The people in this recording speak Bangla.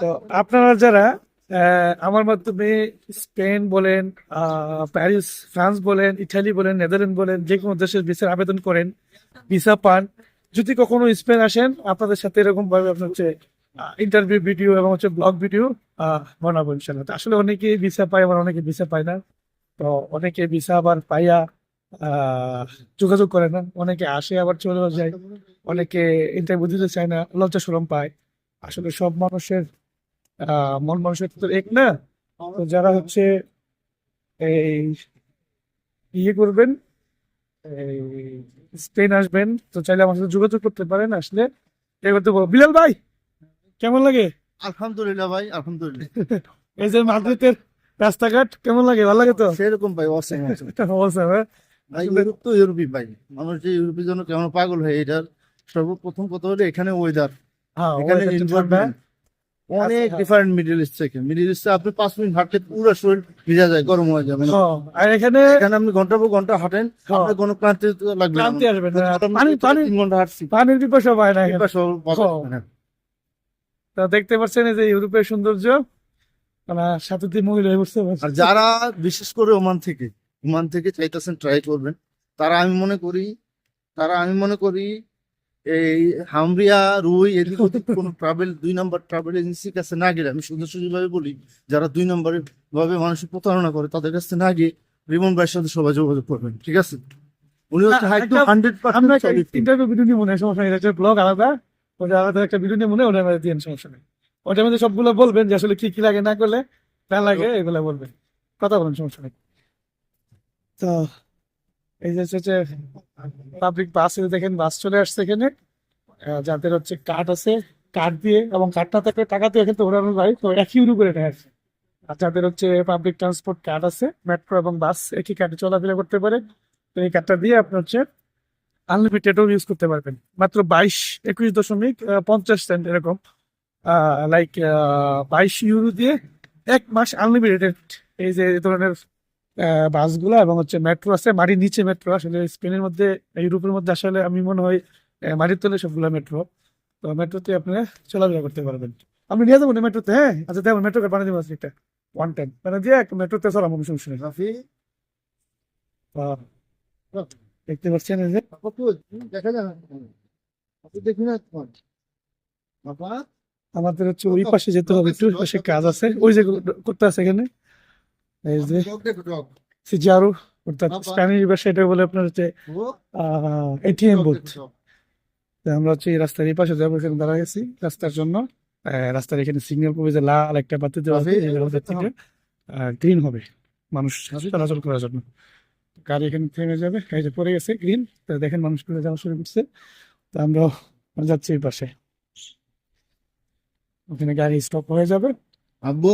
তো আপনারা যারা আমার মাধ্যমে স্পেন বলেন প্যারিস, ফ্রান্স বলেন, ইটালি বলেন, নেদারল্যান্ড বলেন, যে কোনো দেশের ভিসার আবেদন করেন, ভিসা পান, যদি কখনো স্পেন আসেন, আপনাদের সাথে এরকম ভাবে আপনার হচ্ছে ইন্টারভিউ ভিডিও এবং হচ্ছে ব্লগ ভিডিও বানাবো ইনশাল্লাহ আসলে অনেকে ভিসা পায়, আবার অনেকে ভিসা পায় না। তো অনেকে ভিসা আবার পাইয়া যোগাযোগ করে না। অনেকে আসে, আবার চলেও যায়। অনেকে ইন্টারভিউ দিতে চায় না, লজ্জা শরম পায়। আসলে সব মানুষের আহ, মন মানুষের তো এক না। তো যারা হচ্ছে এই ইয়ে করবেন স্পেন আসবেন তো চাইলে আমার সাথে যোগাযোগ করতে পারেন আসলে। এ করতে বলো বিলাল ভাই কেমন লাগে? আলহামদুলিল্লাহ ভাই আলহামদুলিল্লাহ। এই যে মাদ্রিদের রাস্তাঘাট কেমন লাগে? ভালো লাগে তো? সেরকম ভাই অসীম অসীম। হ্যাঁ? ভাই ইউরোপ তো ইউরোপই ভাই। মানুষ যে ইউরোপের জন্য কেমন পাগল হয় এটার সর্বপ্রথম কথা হলো এখানে ওয়েদার হ্যাঁ এখানে weather টা ঠান্ডা। environment অনেক আচ্ছা। ডিফারেন্ট মিডল ইস্ট থেকে। মিডল ইস্টে আপনি পাঁচ মিনিট হাঁটলে পুরো শরীর ভিজা যায় গরম হয়ে যাবে হ্যাঁ, আর এখানে এখানে আপনি ঘণ্টা পর ঘণ্টা হাঁটেন হ্যাঁ। আপনার কোনো ক্লান্তি লাগবে ক্লান্তি আসবে পানি পানি তিন ঘণ্টা হাঁটছি। পানির পায় না হ্যাঁ। তা দেখতে পাচ্ছেন এই যে ইউরোপের সৌন্দর্য। মানে সাথে মহিলা হয়ে বুঝতে পারছেন। আর যারা বিশেষ করে ওমান থেকে ওমান থেকে চাইতেছেন ট্রাই করবেন তারা আমি মনে করি তারা আমি মনে করি এই হামরিয়া রুই এদিক ওদিক কোনো ট্রাভেল দুই নাম্বার ট্রাভেল এজেন্সির কাছে না গেলে আমি সুন্দর সুন্দর ভাবে বলি যারা দুই নম্বরে ভাবে মানুষের প্রতারণা করে তাদের কাছে না গিয়ে রিমন ভাইয়ের সাথে সবাই যোগাযোগ করবেন ঠিক আছে? উনি হচ্ছে একদম হান্ড্রেড পার্সেন্ট ইন্টারভিউ ভিডিও নিয়ে মনে হয় সমস্যা নেই ব্লগ আলাদা ওটা আলাদা একটা ভিডিও নিয়ে মনে হয় ওটার মধ্যে দিয়ে সমস্যা নেই। ওটার মধ্যে সবগুলো বলবেন যে আসলে কি কি লাগে না করলে না লাগে এগুলো বলবেন। কথা বলেন সমস্যা নেই। তো এই যে হচ্ছে পাবলিক বাস দেখেন বাস চলে আসছে এখানে। যাদের হচ্ছে কার্ড আছে কার্ড দিয়ে এবং কার্ডটা থাকলে টাকা দিয়ে কিন্তু ওড়ানো যায় তো একই ইউরো করে নেয় আর যাদের হচ্ছে পাবলিক ট্রান্সপোর্ট কার্ড আছে মেট্রো এবং বাস একই কার্ডে চলাফেরা করতে পারে, তো এই কার্ডটা দিয়ে আপনি হচ্ছে আনলিমিটেডও ইউজ করতে পারবেন। মাত্র বাইশ, একুশ দশমিক পঞ্চাশ সেন্ট এরকম। লাইক বাইশ ইউরো দিয়ে এক মাস আনলিমিটেড এই যে এই ধরনের বাসগুলো এবং হচ্ছে মেট্রো আছে মাটির নিচে মেট্রো আসলে স্পেনের মধ্যে ইউরোপের মধ্যে আসলে আমি মনে হয় মাটির তলে সবগুলো মেট্রো তো মেট্রোতে আপনি চলাফেরা করতে পারবেন। আমি নিয়ে যাব না মেট্রোতে হ্যাঁ? আচ্ছা দেখো মেট্রো বানিয়ে দেবো একটা। ওয়ান টাইম মানে দিয়ে মেট্রোতে চলাম কোনো সমস্যা নেই। দেখতে পাচ্ছেন দেখা আপনি দেখি না আমাদের হচ্ছে ওই পাশে যেতে হবে একটু পাশে কাজ আছে। ওই যে করতে আছে এখানে। অর্থাৎ স্প্যানিশ ভাষায় এটা বলে আপনার হচ্ছে এটিএম বুথ আমরা হচ্ছে এই রাস্তার এই পাশে যাব এখানে দাঁড়া গেছি রাস্তার জন্য রাস্তার এখানে সিগন্যাল পড়বে যে লাল একটা বাতি দেওয়া আছে গ্রিন হবে মানুষ চলাচল করার জন্য গাড়ি এখানে থেমে যাবে যে পড়ে গেছে গ্রিন তো দেখেন মানুষ করে যাওয়া শুরু করছে তো আমরা যাচ্ছি এই পাশে ওখানে গাড়ি স্টপ হয়ে যাবে আব্বু